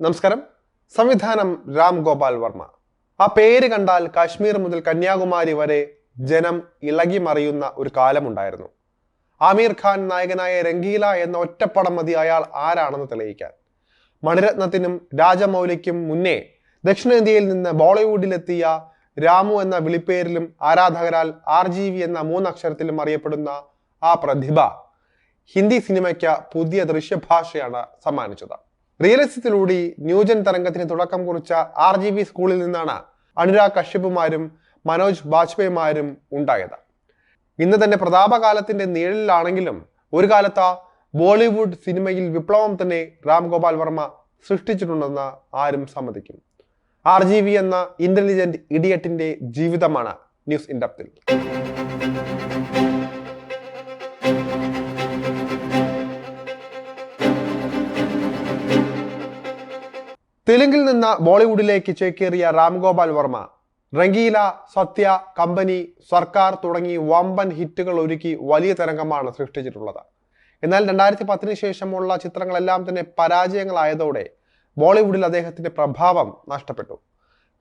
നമസ്കാരം. സംവിധാനം രാം ഗോപാൽ വർമ്മ. ആ പേര് കണ്ടാൽ കാശ്മീർ മുതൽ കന്യാകുമാരി വരെ ജനം ഇളകി മറിയുന്ന ഒരു കാലമുണ്ടായിരുന്നു. ആമീർ ഖാൻ നായകനായ രംഗീല എന്ന ഒറ്റപ്പടം മതി അയാൾ ആരാണെന്ന് തെളിയിക്കാൻ. മണിരത്നത്തിനും രാജമൗലിക്കും മുന്നേ ദക്ഷിണേന്ത്യയിൽ നിന്ന് ബോളിവുഡിലെത്തിയ രാമു എന്ന വിളിപ്പേരിലും ആരാധകരാൽ ആർ ജി വി എന്ന മൂന്നക്ഷരത്തിലും അറിയപ്പെടുന്ന ആ പ്രതിഭ ഹിന്ദി സിനിമയ്ക്ക് പുതിയ ദൃശ്യഭാഷയാണ് സമ്മാനിച്ചത്. റിയലിസത്തിലൂടെ ന്യൂജൻ തരംഗത്തിന് തുടക്കം കുറിച്ച ആർ ജി ബി സ്കൂളിൽ നിന്നാണ് അനുരാഗ് കശ്യപുമാരും മനോജ് ബാജ്പേയിമാരും ഉണ്ടായത്. ഇന്ന് തന്നെ പ്രതാപകാലത്തിന്റെ നിഴലിലാണെങ്കിലും ഒരു കാലത്ത് ബോളിവുഡ് സിനിമയിൽ വിപ്ലവം തന്നെ രാം ഗോപാൽ വർമ്മ സൃഷ്ടിച്ചിട്ടുണ്ടെന്ന് ആരും സമ്മതിക്കും. ആർ ജി വി എന്ന ഇന്റലിജന്റ് ഇഡിയറ്റിന്റെ ജീവിതമാണ് ന്യൂസ് ഇൻഡപ്തിൽ തെലുങ്കിൽ നിന്ന് ബോളിവുഡിലേക്ക് ചേക്കേറിയ രാംഗോപാൽ വർമ്മ റംഗീല സത്യ കമ്പനി സർക്കാർ തുടങ്ങി വമ്പൻ ഹിറ്റുകൾ ഒരുക്കി വലിയ തരംഗമാണ് സൃഷ്ടിച്ചിട്ടുള്ളത്. എന്നാൽ രണ്ടായിരത്തി പത്തിന് ശേഷമുള്ള ചിത്രങ്ങളെല്ലാം തന്നെ പരാജയങ്ങളായതോടെ ബോളിവുഡിൽ അദ്ദേഹത്തിന്റെ പ്രഭാവം നഷ്ടപ്പെട്ടു.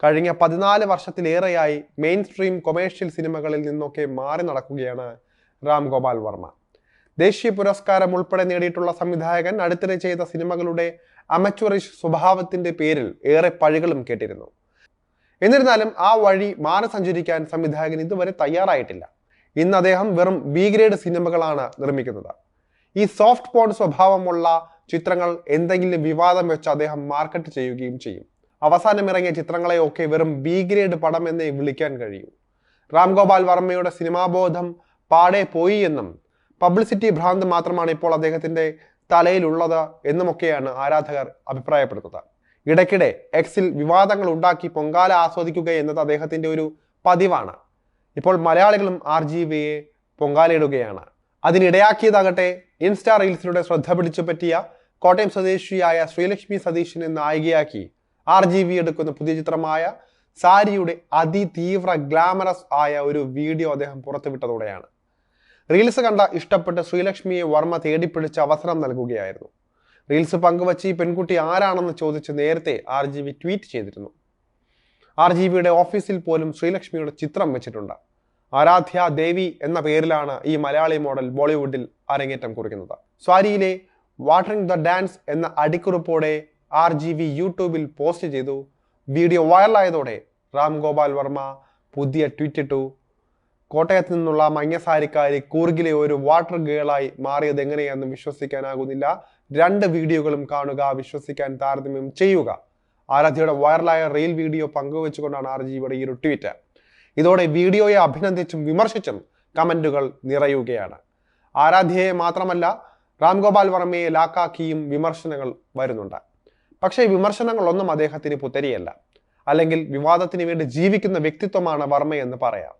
കഴിഞ്ഞ പതിനാല് വർഷത്തിലേറെയായി മെയിൻ സ്ട്രീം കൊമേഴ്ഷ്യൽ സിനിമകളിൽ നിന്നൊക്കെ മാറി നടക്കുകയാണ് രാംഗോപാൽ വർമ്മ. ദേശീയ പുരസ്കാരം ഉൾപ്പെടെ നേടിയിട്ടുള്ള സംവിധായകൻ അടുത്തിടെ ചെയ്ത സിനിമകളുടെ അമച്വറിഷ് സ്വഭാവത്തിന്റെ പേരിൽ ഏറെ പഴികളും കേട്ടിരുന്നു. എന്നിരുന്നാലും ആ വഴി മാറി സഞ്ചരിക്കാൻ സംവിധായകൻ ഇതുവരെ തയ്യാറായിട്ടില്ല. ഇന്ന് അദ്ദേഹം വെറും ബി ഗ്രേഡ് സിനിമകളാണ് നിർമ്മിക്കുന്നത്. ഈ സോഫ്റ്റ് പോൺ സ്വഭാവമുള്ള ചിത്രങ്ങൾ എന്തെങ്കിലും വിവാദം വെച്ച് അദ്ദേഹം മാർക്കറ്റ് ചെയ്യുകയും ചെയ്യും. അവസാനം ഇറങ്ങിയ ചിത്രങ്ങളെയൊക്കെ വെറും ബി ഗ്രേഡ് പടം എന്നേ വിളിക്കാൻ കഴിയൂ. രാംഗോപാൽ വർമ്മയുടെ സിനിമാബോധം പാടെ പോയി എന്നും പബ്ലിസിറ്റി ഭ്രാന്ത് മാത്രമാണ് ഇപ്പോൾ അദ്ദേഹത്തിന്റെ തലയിലുള്ളത് എന്നുമൊക്കെയാണ് ആരാധകർ അഭിപ്രായപ്പെടുന്നത്. ഇടയ്ക്കിടെ എക്സിൽ വിവാദങ്ങൾ ഉണ്ടാക്കി പൊങ്കാല ആസ്വദിക്കുക എന്നത് അദ്ദേഹത്തിന്റെ ഒരു പതിവാണ്. ഇപ്പോൾ മലയാളികളും ആർ ജി വിയെ പൊങ്കാലയിടുകയാണ്. അതിനിടയാക്കിയതാകട്ടെ ഇൻസ്റ്റാ റീൽസിലൂടെ ശ്രദ്ധ പിടിച്ചു പറ്റിയ കോട്ടയം സ്വദേശിയായ ശ്രീലക്ഷ്മി സതീഷിനെ നായികയാക്കി ആർ ജി വി എടുക്കുന്ന പുതിയ ചിത്രമായ സാരിയുടെ അതിതീവ്ര ഗ്ലാമറസ് ആയ ഒരു വീഡിയോ അദ്ദേഹം പുറത്തുവിട്ടതോടെയാണ്. റീൽസ് കണ്ട ഇഷ്ടപ്പെട്ട് ശ്രീലക്ഷ്മിയെ വർമ്മ തേടിപ്പിടിച്ച് അവസരം നൽകുകയായിരുന്നു. റീൽസ് പങ്കുവച്ച് ഈ പെൺകുട്ടി ആരാണെന്ന് ചോദിച്ച് നേരത്തെ ആർ ജി വി ട്വീറ്റ് ചെയ്തിരുന്നു. ആർ ജി വിയുടെ ഓഫീസിൽ പോലും ശ്രീലക്ഷ്മിയുടെ ചിത്രം വെച്ചിട്ടുണ്ട്. ആരാധ്യ ദേവി എന്ന പേരിലാണ് ഈ മലയാളി മോഡൽ ബോളിവുഡിൽ അരങ്ങേറ്റം കുറിക്കുന്നത്. സ്വാരിയിലെ വാട്ടറിംഗ് ദ ഡാൻസ് എന്ന അടിക്കുറിപ്പോടെ ആർ ജി വി യൂട്യൂബിൽ പോസ്റ്റ് ചെയ്തു. വീഡിയോ വൈറലായതോടെ രാം ഗോപാൽ വർമ്മ പുതിയ ട്വീറ്റ് ഇട്ടു. കോട്ടയത്ത് നിന്നുള്ള മഞ്ഞസാരിക്കാരി കൂർഗിലെ ഒരു വാട്ടർ ഗേളായി മാറിയത് എങ്ങനെയെന്ന് വിശ്വസിക്കാനാകുന്നില്ല. രണ്ട് വീഡിയോകളും കാണുക വിശ്വസിക്കാൻ താരതമ്യം ചെയ്യുക. ആരാധ്യയുടെ വൈറലായ റീൽ വീഡിയോ പങ്കുവെച്ചുകൊണ്ടാണ് ആർ ജിയുടെ ഈ ഒരു ട്വീറ്റ് ഇതോടെ വീഡിയോയെ അഭിനന്ദിച്ചും വിമർശിച്ചും കമന്റുകൾ നിറയുകയാണ്. ആരാധ്യയെ മാത്രമല്ല രാംഗോപാൽ വർമ്മയെ ലാക്കാക്കിയും വിമർശനങ്ങൾ വരുന്നുണ്ട്. പക്ഷേ വിമർശനങ്ങളൊന്നും അദ്ദേഹത്തിന് പുത്തരിയല്ല. അല്ലെങ്കിൽ വിവാദത്തിന് വേണ്ടി ജീവിക്കുന്ന വ്യക്തിത്വമാണ് വർമ്മയെന്ന് പറയാം.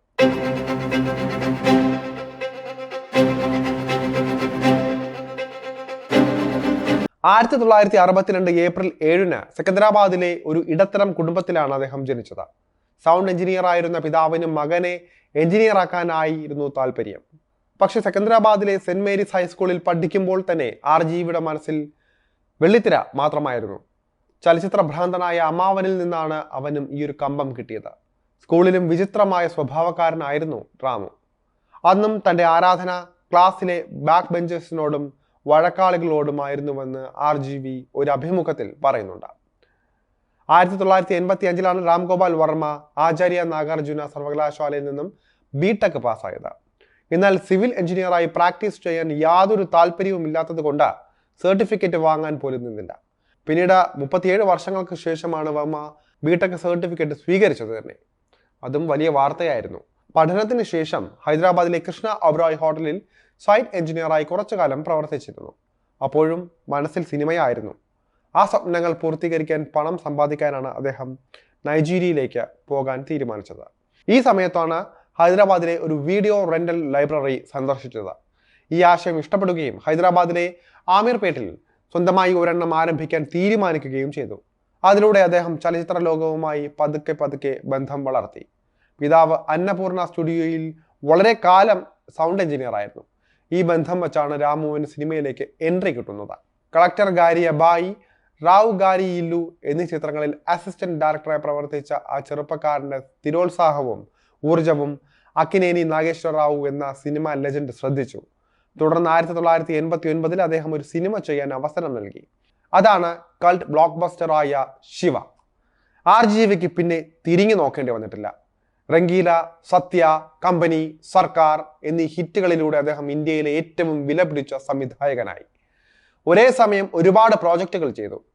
ആയിരത്തി തൊള്ളായിരത്തി അറുപത്തിരണ്ട് ഏപ്രിൽ ഏഴിന് സെക്കന്ദരാബാദിലെ ഒരു ഇടത്തരം കുടുംബത്തിലാണ് അദ്ദേഹം ജനിച്ചത്. സൗണ്ട് എഞ്ചിനീയർ ആയിരുന്ന പിതാവിനും മകനെ എഞ്ചിനീയർ ആക്കാനായിരുന്നു താല്പര്യം പക്ഷെ സെക്കന്ദരാബാദിലെ സെന്റ് മേരീസ് ഹൈസ്കൂളിൽ പഠിക്കുമ്പോൾ തന്നെ ആർ ജിയുടെ മനസ്സിൽ വെള്ളിത്തിര മാത്രമായിരുന്നു. ചലച്ചിത്ര ഭ്രാന്തനായ അമ്മാവനിൽ നിന്നാണ് അവനും ഈ ഒരു കമ്പം കിട്ടിയത്. സ്കൂളിലും വിചിത്രമായ സ്വഭാവക്കാരനായിരുന്നു റാമു. അന്നും തന്റെ ആരാധന ക്ലാസ്സിലെ ബാക്ക് ബെഞ്ചേഴ്സിനോടും വഴക്കാളികളോടുമായിരുന്നുവെന്ന് ആർ ജി വി ഒരു അഭിമുഖത്തിൽ പറയുന്നുണ്ട്. ആയിരത്തി തൊള്ളായിരത്തി എൺപത്തി അഞ്ചിലാണ് രാംഗോപാൽ വർമ്മ ആചാര്യ നാഗാർജുന സർവകലാശാലയിൽ നിന്നും ബി ടെക് പാസ്സായത്. എന്നാൽ സിവിൽ എഞ്ചിനീയറായി പ്രാക്ടീസ് ചെയ്യാൻ യാതൊരു താല്പര്യവും ഇല്ലാത്തത് കൊണ്ട് സർട്ടിഫിക്കറ്റ് വാങ്ങാൻ പോലും നിന്നില്ല. പിന്നീട് മുപ്പത്തിയേഴ് വർഷങ്ങൾക്ക് ശേഷമാണ് വർമ്മ ബി ടെക് സർട്ടിഫിക്കറ്റ് സ്വീകരിച്ചത് തന്നെ. അതും വലിയ വാർത്തയായിരുന്നു. പഠനത്തിന് ശേഷം ഹൈദരാബാദിലെ കൃഷ്ണ ഒബ്രോയ് ഹോട്ടലിൽ സൈറ്റ് എഞ്ചിനീയറായി കുറച്ചു കാലം പ്രവർത്തിച്ചിരുന്നു. അപ്പോഴും മനസ്സിൽ സിനിമയായിരുന്നു. ആ സ്വപ്നങ്ങൾ പൂർത്തീകരിക്കാൻ പണം സമ്പാദിക്കാനാണ് അദ്ദേഹം നൈജീരിയയിലേക്ക് പോകാൻ തീരുമാനിച്ചത്. ഈ സമയത്താണ് ഹൈദരാബാദിലെ ഒരു വീഡിയോ റെന്റൽ ലൈബ്രറി സന്ദർശിച്ചത്. ഈ ആശയം ഇഷ്ടപ്പെടുകയും ഹൈദരാബാദിലെ ആമീർപേട്ടിൽ സ്വന്തമായി ഒരെണ്ണം ആരംഭിക്കാൻ തീരുമാനിക്കുകയും ചെയ്തു. അതിലൂടെ അദ്ദേഹം ചലച്ചിത്ര ലോകവുമായി പതുക്കെ പതുക്കെ ബന്ധം വളർത്തി. പിതാവ് അന്നപൂർണ സ്റ്റുഡിയോയിൽ വളരെ കാലം സൗണ്ട് എഞ്ചിനീയർ ആയിരുന്നു. ഈ ബന്ധം വെച്ചാണ് രാമുവിന് സിനിമയിലേക്ക് എൻട്രി കിട്ടുന്നത്. കളക്ടർ ഗാരി അബായി റാവു ഗാരി ഇല്ലു എന്നീ ചിത്രങ്ങളിൽ അസിസ്റ്റന്റ് ഡയറക്ടറായി പ്രവർത്തിച്ച ആ ചെറുപ്പക്കാരന്റെ സ്ഥിരോത്സാഹവും ഊർജവും അക്കിനേനി നാഗേശ്വര റാവു എന്ന സിനിമ ലെജൻഡ് ശ്രദ്ധിച്ചു. തുടർന്ന് ആയിരത്തി തൊള്ളായിരത്തി എൺപത്തി ഒൻപതിൽ അദ്ദേഹം ഒരു സിനിമ ചെയ്യാൻ അവസരം നൽകി. അതാണ് കൾട്ട് ബ്ലോക്ക് ബസ്റ്ററായ ശിവ. ആർ ജി വിക്ക് പിന്നെ തിരിഞ്ഞു നോക്കേണ്ടി വന്നിട്ടില്ല. റംഗീല സത്യ കമ്പനി സർക്കാർ എന്നീ ഹിറ്റുകളിലൂടെ അദ്ദേഹം ഇന്ത്യയിലെ ഏറ്റവും വിലപിടിച്ച സംവിധായകനായി. ഒരേ സമയം ഒരുപാട് പ്രോജക്റ്റുകൾ ചെയ്തു.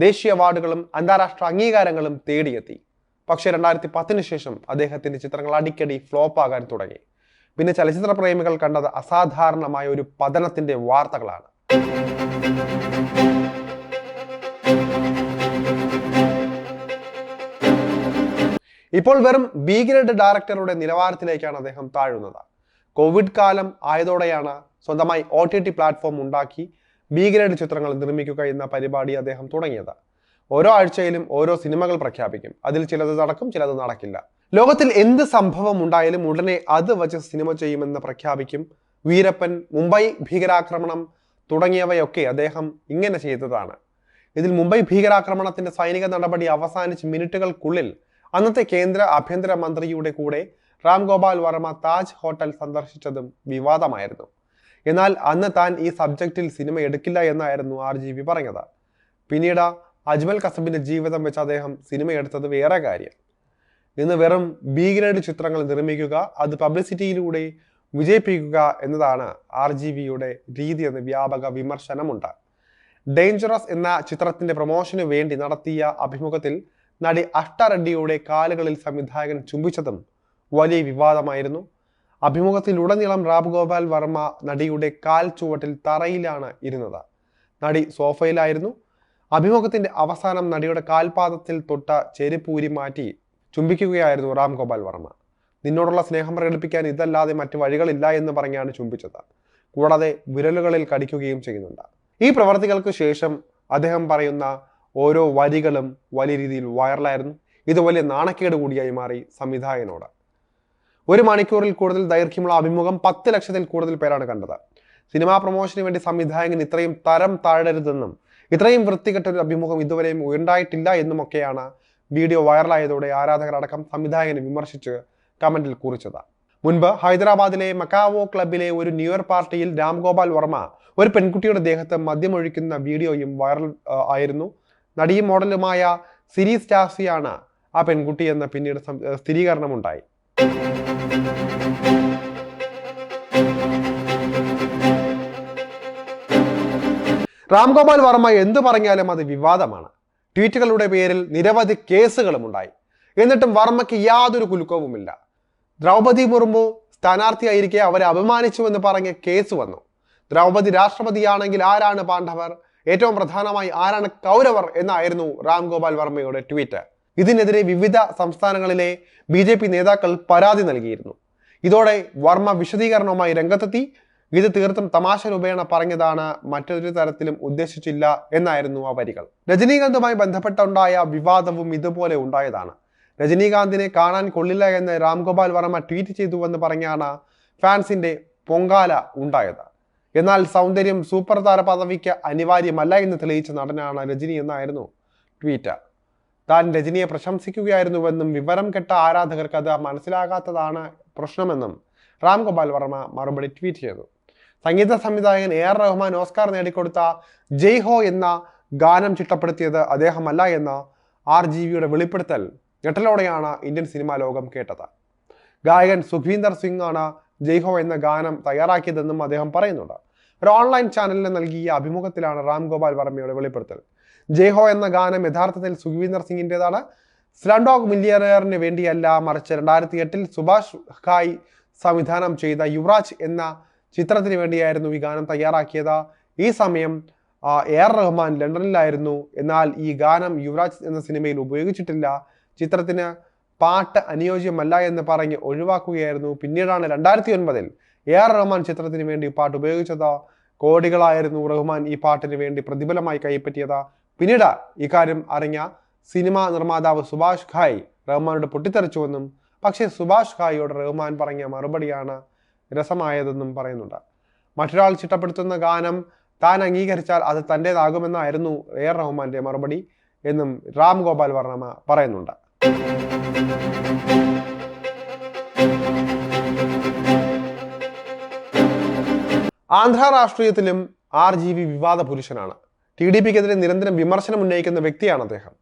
ദേശീയ അവാർഡുകളും അന്താരാഷ്ട്ര അംഗീകാരങ്ങളും തേടിയെത്തി. പക്ഷേ രണ്ടായിരത്തി പത്തിന് ശേഷം അദ്ദേഹത്തിന്റെ ചിത്രങ്ങൾ അടിക്കടി ഫ്ലോപ്പ് ആകാൻ തുടങ്ങി. പിന്നെ ചലച്ചിത്ര പ്രേമികൾ കണ്ടത് അസാധാരണമായ ഒരു പതനത്തിന്റെ വാർത്തകളാണ്. ഇപ്പോൾ വെറും ബി ഗ്രേഡ് ഡയറക്ടറുടെ നിലവാരത്തിലേക്കാണ് അദ്ദേഹം താഴുന്നത്. കോവിഡ് കാലം ആയതോടെയാണ് സ്വന്തമായി ഒ ടി ടി പ്ലാറ്റ്ഫോം ഉണ്ടാക്കി ബി ഗ്രേഡ് ചിത്രങ്ങൾ നിർമ്മിക്കുക എന്ന പരിപാടി അദ്ദേഹം തുടങ്ങിയത്. ഓരോ ആഴ്ചയിലും ഓരോ സിനിമകൾ പ്രഖ്യാപിക്കും. അതിൽ ചിലത് നടക്കും ചിലത് നടക്കില്ല. ലോകത്തിൽ എന്ത് സംഭവം ഉണ്ടായാലും ഉടനെ അത് വച്ച് സിനിമ ചെയ്യുമെന്ന് പ്രഖ്യാപിക്കും വീരപ്പൻ മുംബൈ ഭീകരാക്രമണം തുടങ്ങിയവയൊക്കെ അദ്ദേഹം ഇങ്ങനെ ചെയ്തതാണ്. ഇതിൽ മുംബൈ ഭീകരാക്രമണത്തിന്റെ സൈനിക നടപടി അവസാനിച്ച് മിനിറ്റുകൾക്കുള്ളിൽ അന്നത്തെ കേന്ദ്ര ആഭ്യന്തര മന്ത്രിയുടെ കൂടെ റാം ഗോപാൽ വർമ്മ താജ് ഹോട്ടൽ സന്ദർശിച്ചതും വിവാദമായിരുന്നു. എന്നാൽ അന്ന് താൻ ഈ സബ്ജക്റ്റിൽ സിനിമ എടുക്കില്ല എന്നായിരുന്നു ആർ ജി വി പറഞ്ഞത്. പിന്നീട് അജ്മൽ കസബിന്റെ ജീവിതം വെച്ച് അദ്ദേഹം സിനിമ എടുത്തത് വേറെ കാര്യം. ഇന്ന് വെറും ബി ഗ്രേഡ് ചിത്രങ്ങൾ നിർമ്മിക്കുക അത് പബ്ലിസിറ്റിയിലൂടെ വിജയിപ്പിക്കുക എന്നതാണ് ആർ ജി വിയുടെ രീതി എന്ന് വ്യാപക വിമർശനമുണ്ട്. ഡേഞ്ചറസ് എന്ന ചിത്രത്തിന്റെ പ്രൊമോഷന് വേണ്ടി നടത്തിയ അഭിമുഖത്തിൽ നടി അഷ്ടറെഡ്ഡിയുടെ കാലുകളിൽ സംവിധായകൻ ചുംബിച്ചതും വലിയ വിവാദമായിരുന്നു. അഭിമുഖത്തിലുടനീളം റാം ഗോപാൽ വർമ്മ നടിയുടെ കാൽ ചുവട്ടിൽ തറയിലാണ് ഇരുന്നത്. നടി സോഫയിലായിരുന്നു. അഭിമുഖത്തിന്റെ അവസാനം നടിയുടെ കാൽപാദത്തിൽ തൊട്ട ചെരുപ്പൂരി മാറ്റി ചുംബിക്കുകയായിരുന്നു റാം ഗോപാൽ വർമ്മ. നിന്നോടുള്ള സ്നേഹം പ്രകടിപ്പിക്കാൻ ഇതല്ലാതെ മറ്റു വഴികളില്ല എന്ന് പറഞ്ഞാണ് ചുംബിച്ചത്. കൂടാതെ വിരലുകളിൽ കടിക്കുകയും ചെയ്യുന്നുണ്ട്. ഈ പ്രവർത്തികൾക്ക് ശേഷം അദ്ദേഹം പറയുന്ന ഓരോ വരികളും വലിയ രീതിയിൽ വൈറലായിരുന്നു ഇത് വലിയ നാണക്കേട് കൂടിയായി മാറി സംവിധായകനോട്. ഒരു മണിക്കൂറിൽ കൂടുതൽ ദൈർഘ്യമുള്ള അഭിമുഖം പത്ത് ലക്ഷത്തിൽ കൂടുതൽ പേരാണ് കണ്ടത്. സിനിമാ പ്രൊമോഷന് വേണ്ടി സംവിധായകൻ ഇത്രയും തരം താഴരുതെന്നും ഇത്രയും വൃത്തികെട്ട ഒരു അഭിമുഖം ഇതുവരെയും ഉണ്ടായിട്ടില്ല എന്നുമൊക്കെയാണ് വീഡിയോ വൈറലായതോടെ ആരാധകരടക്കം സംവിധായകനെ വിമർശിച്ച് കമന്റിൽ കുറിച്ചത്. മുൻപ് ഹൈദരാബാദിലെ മക്കാവോ ക്ലബിലെ ഒരു ന്യൂ ഇയർ പാർട്ടിയിൽ രാംഗോപാൽ വർമ്മ ഒരു പെൺകുട്ടിയുടെ ദേഹത്ത് മദ്യമൊഴിക്കുന്ന വീഡിയോയും വൈറൽ ആയിരുന്നു. നടിയും മോഡലുമായ സിരി സ്റ്റാസിയാണ് ആ പെൺകുട്ടി എന്ന പിന്നീട് സ്ഥിരീകരണമുണ്ടായി. രാംഗോപാൽ വർമ്മ എന്തു പറഞ്ഞാലും അത് വിവാദമാണ്. ട്വീറ്റുകളുടെ പേരിൽ നിരവധി കേസുകളും ഉണ്ടായി എന്നിട്ടും വർമ്മയ്ക്ക് യാതൊരു കുലുക്കവുമില്ല. ദ്രൗപദി മുർമു സ്ഥാനാർത്ഥിയായിരിക്കെ അവരെ അപമാനിച്ചുവെന്ന് പറഞ്ഞ് കേസ് വന്നു. ദ്രൗപദി രാഷ്ട്രപതിയാണെങ്കിൽ ആരാണ് പാണ്ഡവർ? ഏറ്റവും പ്രധാനമായി ആരാണ് കൗരവർ എന്നായിരുന്നു രാം ഗോപാൽ വർമ്മയുടെ ട്വീറ്റ്. ഇതിനെതിരെ വിവിധ സംസ്ഥാനങ്ങളിലെ ബി ജെ പി നേതാക്കൾ പരാതി നൽകിയിരുന്നു. ഇതോടെ വർമ്മ വിശദീകരണവുമായി രംഗത്തെത്തി. ഇത് തീർത്തും തമാശ രൂപേണ പറഞ്ഞതാണ് മറ്റൊരു തരത്തിലും ഉദ്ദേശിച്ചില്ല എന്നായിരുന്നു ആ വരികൾ. രജനീകാന്തുമായി ബന്ധപ്പെട്ടുണ്ടായ വിവാദവും ഇതുപോലെ ഉണ്ടായതാണ്. രജനീകാന്തിനെ കാണാൻ കൊള്ളില്ല എന്ന് രാംഗോപാൽ വർമ്മ ട്വീറ്റ് ചെയ്തുവെന്ന് പറഞ്ഞാണ് ഫാൻസിന്റെ പൊങ്കാല ഉണ്ടായത്. എന്നാൽ സൗന്ദര്യം സൂപ്പർ താര പദവിക്ക് അനിവാര്യമല്ല എന്ന് തെളിയിച്ച നടനാണ് രജനി എന്നായിരുന്നു ട്വീറ്റ്. താൻ രജനിയെ പ്രശംസിക്കുകയായിരുന്നുവെന്നും വിവരം കെട്ട ആരാധകർക്ക് അത് മനസ്സിലാകാത്തതാണ് പ്രശ്നമെന്നും രാം ഗോപാൽ വർമ്മ മറുപടി ട്വീറ്റ് ചെയ്തു. സംഗീത സംവിധായകൻ എ ആർ റഹ്മാൻ ഓസ്കാർ നേടിക്കൊടുത്ത ജയ് ഹോ എന്ന ഗാനം ചിട്ടപ്പെടുത്തിയത് അദ്ദേഹമല്ല എന്ന ആർ ജി വിയുടെ വെളിപ്പെടുത്തൽ ഞെട്ടലോടെയാണ് ഇന്ത്യൻ സിനിമാ ലോകം കേട്ടത്. ഗായകൻ സുഖീന്ദർ സിംഗ് ആണ് ജയ്ഹോ എന്ന ഗാനം തയ്യാറാക്കിയതെന്നും അദ്ദേഹം പറയുന്നുണ്ട്. ഒരു ഓൺലൈൻ ചാനലിന് നൽകിയ അഭിമുഖത്തിലാണ് റാം ഗോപാൽ വർമ്മയുടെ വെളിപ്പെടുത്തൽ. ജയ്ഹോ എന്ന ഗാനം യഥാർത്ഥത്തിൽ സുഖവീന്ദർ സിംഗിന്റെതാണ് സ്ലംഡോഗ് മില്ലിയറിന് വേണ്ടിയല്ല മറിച്ച് രണ്ടായിരത്തി എട്ടിൽ സുഭാഷ് ഖായ് സംവിധാനം ചെയ്ത യുവരാജ് എന്ന ചിത്രത്തിന് വേണ്ടിയായിരുന്നു ഈ ഗാനം തയ്യാറാക്കിയത്. ഈ സമയം എ ആർ റഹ്മാൻ ലണ്ടനിലായിരുന്നു. എന്നാൽ ഈ ഗാനം യുവരാജ് എന്ന സിനിമയിൽ ഉപയോഗിച്ചിട്ടില്ല. ചിത്രത്തിന് പാട്ട് അനുയോജ്യമല്ല എന്ന് പറഞ്ഞ് ഒഴിവാക്കുകയായിരുന്നു. പിന്നീടാണ് രണ്ടായിരത്തി ഒൻപതിൽ എ ആർ റഹ്മാൻ ചിത്രത്തിന് വേണ്ടി പാട്ട് ഉപയോഗിച്ചത്. കോടികളായിരുന്നു റഹ്മാൻ ഈ പാട്ടിന് വേണ്ടി പ്രതിഫലമായി കൈപ്പറ്റിയത്. പിന്നീട് ഇക്കാര്യം അറിഞ്ഞ സിനിമാ നിർമ്മാതാവ് സുഭാഷ് ഖായ് റഹ്മാനോട് പൊട്ടിത്തെറിച്ചുവെന്നും പക്ഷേ സുഭാഷ് ഖായിയോട് റഹ്മാൻ പറഞ്ഞ മറുപടിയാണ് രസമായതെന്നും പറയുന്നുണ്ട്. മറ്റൊരാൾ ചിട്ടപ്പെടുത്തുന്ന ഗാനം താൻ അംഗീകരിച്ചാൽ അത് തന്റേതാകുമെന്നായിരുന്നു എ ആർ റഹ്മാന്റെ മറുപടി എന്നും രാം ഗോപാൽ വർമ്മ പറയുന്നുണ്ട്. ആന്ധ്ര രാഷ്ട്രീയത്തിലും ആർ ജി വി വിവാദ പുരുഷനാണ്. ടി ഡി പിക്കെതിരെ നിരന്തരം വിമർശനം ഉന്നയിക്കുന്ന വ്യക്തിയാണ് അദ്ദേഹം.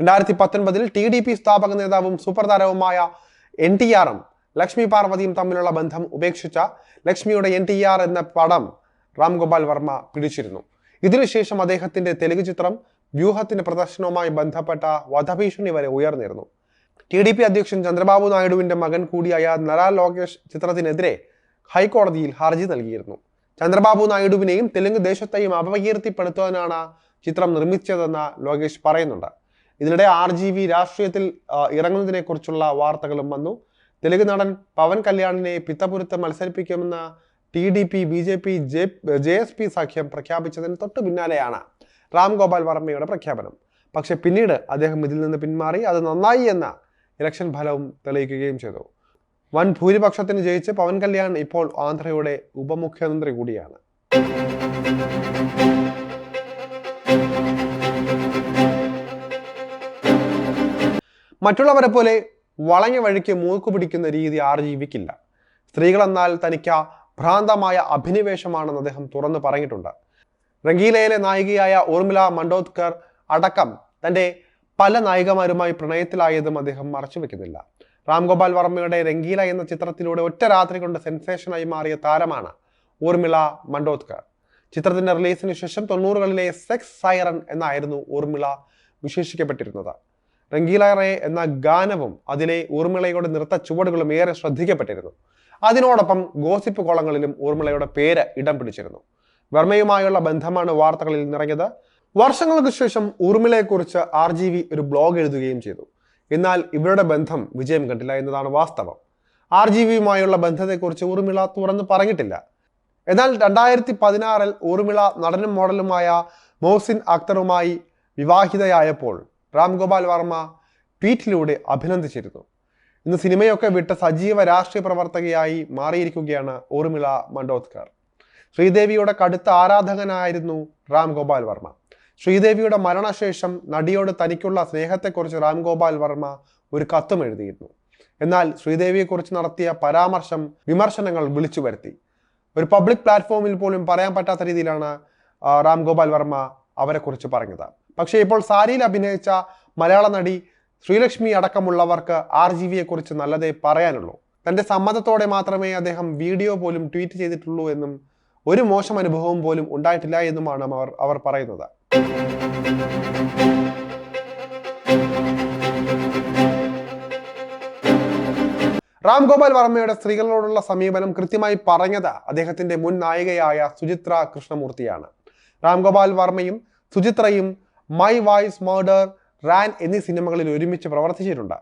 രണ്ടായിരത്തി പത്തൊൻപതിൽ ടി ഡി പി സ്ഥാപക നേതാവും സൂപ്പർ താരവുമായ എൻ ടി ആറും ലക്ഷ്മി പാർവതിയും തമ്മിലുള്ള ബന്ധം ഉപേക്ഷിച്ച ലക്ഷ്മിയുടെ എൻ ടി ആർ എന്ന പടം രാം ഗോപാൽ വർമ്മ പിടിച്ചിരുന്നു. ഇതിനുശേഷം അദ്ദേഹത്തിന്റെ തെലുങ്ക് ചിത്രം വ്യൂഹത്തിന്റെ പ്രദർശനവുമായി ബന്ധപ്പെട്ട വധഭീഷണി വരെ ഉയർന്നിരുന്നു. ടി ഡി പി അധ്യക്ഷൻ ചന്ദ്രബാബു നായിഡുവിന്റെ മകൻ കൂടിയായ നരാ ലോകേഷ് ചിത്രത്തിനെതിരെ ഹൈക്കോടതിയിൽ ഹർജി നൽകിയിരുന്നു. ചന്ദ്രബാബു നായിഡുവിനെയും തെലുങ്ക് ദേശത്തെയും അപകീർത്തിപ്പെടുത്തുവാനാണ് ചിത്രം നിർമ്മിച്ചതെന്ന് ലോകേഷ് പറയുന്നുണ്ട്. ഇതിനിടെ ആർ ജി വി രാഷ്ട്രീയത്തിൽ ഇറങ്ങുന്നതിനെ കുറിച്ചുള്ള വാർത്തകളും വന്നു. തെലുങ്ക് നടൻ പവൻ കല്യാണിനെ പിത്തപുരത്ത് മത്സരിപ്പിക്കുമെന്ന T D P B J P J J S P സഖ്യം പ്രഖ്യാപിച്ചതിന് തൊട്ടു പിന്നാലെയാണ് രാം ഗോപാൽ വർമ്മയുടെ പ്രഖ്യാപനം. പക്ഷേ പിന്നീട് അദ്ദേഹം ഇതിൽ നിന്ന് പിന്മാറി അത് നന്നായി എന്ന ഇലക്ഷൻ ഫലവും തെളിയിക്കുകയും ചെയ്തു. വൻ ഭൂരിപക്ഷത്തിന് ജയിച്ച് പവൻ കല്യാൺ ഇപ്പോൾ ആന്ധ്രയുടെ ഉപമുഖ്യമന്ത്രി കൂടിയാണ്. മറ്റുള്ളവരെ പോലെ വളഞ്ഞ വഴിക്ക് മൂക്ക് പിടിക്കുന്ന രീതി ആർ ജീവിക്കില്ല സ്ത്രീകളെന്നാൽ തനിക്ക് ഭ്രാന്തമായ അഭിനിവേശമാണെന്ന് അദ്ദേഹം തുറന്നു പറഞ്ഞിട്ടുണ്ട്. റംഗീലയിലെ നായികയായ ഊർമിള മണ്ടോദ്കർ അടക്കം തന്റെ പല നായികമാരുമായി പ്രണയത്തിലായതും അദ്ദേഹം മറച്ചുവെക്കുന്നില്ല. രാം ഗോപാൽ വർമ്മയുടെ രംഗീല എന്ന ചിത്രത്തിലൂടെ ഒറ്റ രാത്രി കൊണ്ട് സെൻസേഷനായി മാറിയ താരമാണ് ഊർമിള മണ്ടോത്കർ. ചിത്രത്തിന്റെ റിലീസിന് ശേഷം തൊണ്ണൂറുകളിലെ സെക്സ് സൈറൺ എന്നായിരുന്നു ഊർമിള വിശേഷിക്കപ്പെട്ടിരുന്നത്. രംഗീല റേ എന്ന ഗാനവും അതിലെ ഊർമിളയുടെ നൃത്ത ചുവടുകളും ഏറെ ശ്രദ്ധിക്കപ്പെട്ടിരുന്നു. അതിനോടൊപ്പം ഗോസിപ്പ് കോളങ്ങളിലും ഊർമിളയുടെ പേര് ഇടം പിടിച്ചിരുന്നു. വർമ്മയുമായുള്ള ബന്ധമാണ് വാർത്തകളിൽ നിറഞ്ഞത്. വർഷങ്ങൾക്ക് ശേഷം ഊർമിളയെക്കുറിച്ച് ആർ ഒരു ബ്ലോഗ് എഴുതുകയും ചെയ്തു. എന്നാൽ ഇവരുടെ ബന്ധം വിജയം കണ്ടില്ല എന്നതാണ് വാസ്തവം. ആർ ജി വിയുമായുള്ള ബന്ധത്തെക്കുറിച്ച് ഊർമിള തുറന്നു പറഞ്ഞിട്ടില്ല. എന്നാൽ രണ്ടായിരത്തി പതിനാറിൽ ഊർമിള നടനും മോഡലുമായ മോസിൻ അക്തറുമായി വിവാഹിതയായപ്പോൾ രാം ഗോപാൽ വർമ്മ ട്വീറ്റിലൂടെ അഭിനന്ദിച്ചിരുന്നു. ഇന്ന് സിനിമയൊക്കെ വിട്ട സജീവ രാഷ്ട്രീയ പ്രവർത്തകയായി മാറിയിരിക്കുകയാണ് ഊർമിള മണ്ടോത്കർ. ശ്രീദേവിയുടെ കടുത്ത ആരാധകനായിരുന്നു രാം ഗോപാൽ വർമ്മ. ശ്രീദേവിയുടെ മരണശേഷം നടിയോട് തനിക്കുള്ള സ്നേഹത്തെക്കുറിച്ച് രാംഗോപാൽ വർമ്മ ഒരു കത്തും എഴുതിയിരുന്നു. എന്നാൽ ശ്രീദേവിയെക്കുറിച്ച് നടത്തിയ പരാമർശം വിമർശനങ്ങൾ വിളിച്ചു വരുത്തി ഒരു പബ്ലിക് പ്ലാറ്റ്ഫോമിൽ പോലും പറയാൻ പറ്റാത്ത രീതിയിലാണ് രാംഗോപാൽ ഗോപാൽ വർമ്മ അവരെക്കുറിച്ച് പറഞ്ഞത്. പക്ഷേ ഇപ്പോൾ സാരിയിൽ അഭിനയിച്ച മലയാള നടി ശ്രീലക്ഷ്മി അടക്കമുള്ളവർക്ക് ആർ ജി വിയെ കുറിച്ച് നല്ലതേ പറയാനുള്ളൂ. തന്റെ സമ്മതത്തോടെ മാത്രമേ അദ്ദേഹം വീഡിയോ പോലും ട്വീറ്റ് ചെയ്തിട്ടുള്ളൂ എന്നും ഒരു മോശം അനുഭവം പോലും ഉണ്ടായിട്ടില്ല എന്നുമാണ് അവർ അവർ പറയുന്നത്. രാം ഗോപാൽ വർമ്മയുടെ സ്ത്രീകളോടുള്ള സമീപനം കൃത്യമായി പറഞ്ഞത് അദ്ദേഹത്തിന്റെ മുൻ നായികയായ സുചിത്ര കൃഷ്ണമൂർത്തിയാണ്. രാം ഗോപാൽ വർമ്മയും സുചിത്രയും മൈ വോയിസ് മർഡർ റാൻ എന്നീ സിനിമകളിൽ ഒരുമിച്ച് പ്രവർത്തിച്ചിട്ടുണ്ട്.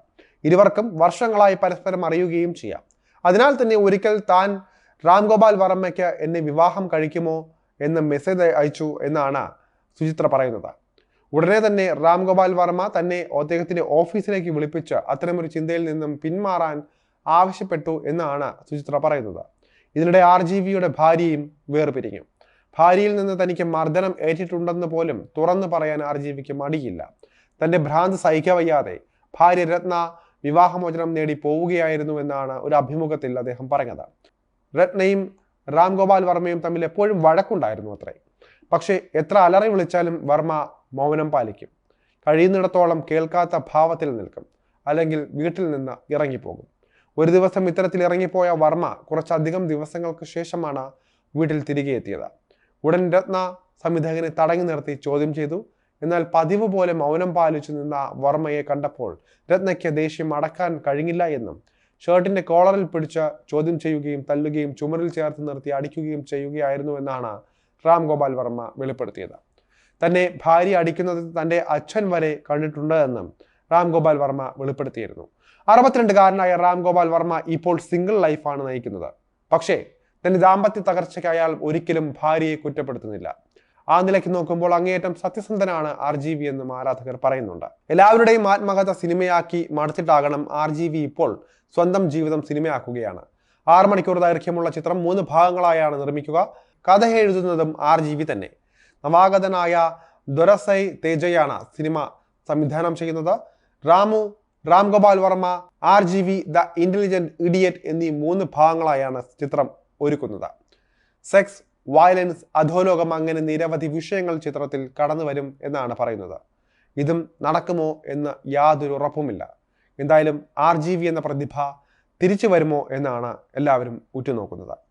ഇരുവർക്കും വർഷങ്ങളായി പരസ്പരം അറിയുകയും ചെയ്യാം. അതിനാൽ തന്നെ ഒരിക്കൽ താൻ രാം ഗോപാൽ വർമ്മയ്ക്ക് എന്നെ വിവാഹം കഴിക്കുമോ എന്ന് മെസ്സേജ് അയച്ചു എന്നാണ് സുചിത്ര പറയുന്നത്. ഉടനെ തന്നെ രാം ഗോപാൽ വർമ്മ തന്നെ അദ്ദേഹത്തിന്റെ ഓഫീസിലേക്ക് വിളിപ്പിച്ച് അത്തരമൊരു ചിന്തയിൽ നിന്നും പിന്മാറാൻ ആവശ്യപ്പെട്ടു എന്നാണ് സുചിത്ര പറയുന്നത്. ഇതിനിടെ ആർ ജി വിയുടെ ഭാര്യയും വേർപിരിഞ്ഞു. ഭാര്യയിൽ നിന്ന് തനിക്ക് മർദ്ദനം ഏറ്റിട്ടുണ്ടെന്ന് പോലും തുറന്നു പറയാൻ ആർ ജി വിക്ക് മടിയില്ല. തന്റെ ഭ്രാന്ത് സഹിക്കവയ്യാതെ ഭാര്യ രത്ന വിവാഹമോചനം നേടി പോവുകയായിരുന്നു എന്നാണ് ഒരു അഭിമുഖത്തിൽ അദ്ദേഹം പറഞ്ഞത്. രത്നയും രാം ഗോപാൽ വർമ്മയും തമ്മിൽ എപ്പോഴും വഴക്കുണ്ടായിരുന്നു അത്രേ. പക്ഷേ എത്ര അലറി വിളിച്ചാലും വർമ്മ മൗനം പാലിക്കും. കഴിയുന്നിടത്തോളം കേൾക്കാത്ത ഭാവത്തിൽ നിൽക്കും. അല്ലെങ്കിൽ വീട്ടിൽ നിന്ന് ഇറങ്ങിപ്പോകും. ഒരു ദിവസം ഇത്തരത്തിൽ ഇറങ്ങിപ്പോയ വർമ്മ കുറച്ചധികം ദിവസങ്ങൾക്ക് ശേഷമാണ് വീട്ടിൽ തിരികെ എത്തിയത്. ഉടൻ രത്ന സംവിധായകനെ തടഞ്ഞു നിർത്തി ചോദ്യം ചെയ്തു. എന്നാൽ പതിവ് പോലെ മൗനം പാലിച്ചു നിന്ന വർമ്മയെ കണ്ടപ്പോൾ രത്നയ്ക്ക് ദേഷ്യം അടക്കാൻ കഴിഞ്ഞില്ല എന്നും ഷർട്ടിന്റെ കോളറിൽ പിടിച്ച് ചോദ്യം ചെയ്യുകയും തല്ലുകയും ചുമരിൽ ചേർത്ത് നിർത്തി അടിക്കുകയും ചെയ്യുകയായിരുന്നു എന്നാണ് രാം ഗോപാൽ വർമ്മ വെളിപ്പെടുത്തിയത്. തന്നെ ഭാര്യ അടിക്കുന്നത് തന്റെ അച്ഛൻ വരെ കണ്ടിട്ടുണ്ട് എന്നും രാം ഗോപാൽ വർമ്മ വെളിപ്പെടുത്തിയിരുന്നു. അറുപത്തിരണ്ടുകാരനായ രാം ഗോപാൽ വർമ്മ ഇപ്പോൾ സിംഗിൾ ലൈഫാണ് നയിക്കുന്നത്. പക്ഷേ തന്റെ ദാമ്പത്യ തകർച്ചയ്ക്ക് അയാൾ ഒരിക്കലും ഭാര്യയെ കുറ്റപ്പെടുത്തുന്നില്ല. ആ നിലയ്ക്ക് നോക്കുമ്പോൾ അങ്ങേയറ്റം സത്യസന്ധനാണ് ആർ ജി വി എന്നും ആരാധകർ പറയുന്നുണ്ട്. എല്ലാവരുടെയും ആത്മകഥ സിനിമയാക്കി മടുത്തിട്ടാകണം ആർ ജി വി ഇപ്പോൾ സ്വന്തം ജീവിതം സിനിമയാക്കുകയാണ്. ആറ് മണിക്കൂർ ദൈർഘ്യമുള്ള ചിത്രം മൂന്ന് ഭാഗങ്ങളായാണ് നിർമ്മിക്കുക. കഥ എഴുതുന്നതും ആർ ജി വി തന്നെ. നവാഗതനായ ദൊരസൈ തേജയാണ് സിനിമ സംവിധാനം ചെയ്യുന്നത്. Ramu Ram Gopal Varma R G V the intelligent idiot എന്നീ മൂന്ന് ഭാഗങ്ങളായാണ് ചിത്രം ഒരുക്കുന്നത്. സെക്സ് വയലൻസ് അധോലോകം അങ്ങനെ നിരവധി വിഷയങ്ങൾ ചിത്രത്തിൽ കടന്നു വരും എന്നാണ് പറയുന്നത്. ഇതും നടക്കുമോ എന്ന് യാതൊരു ഉറപ്പുമില്ല. എന്തായാലും ആർ എന്ന പ്രതിഭ തിരിച്ചു വരുമോ എന്നാണ് എല്ലാവരും ഉറ്റുനോക്കുന്നത്.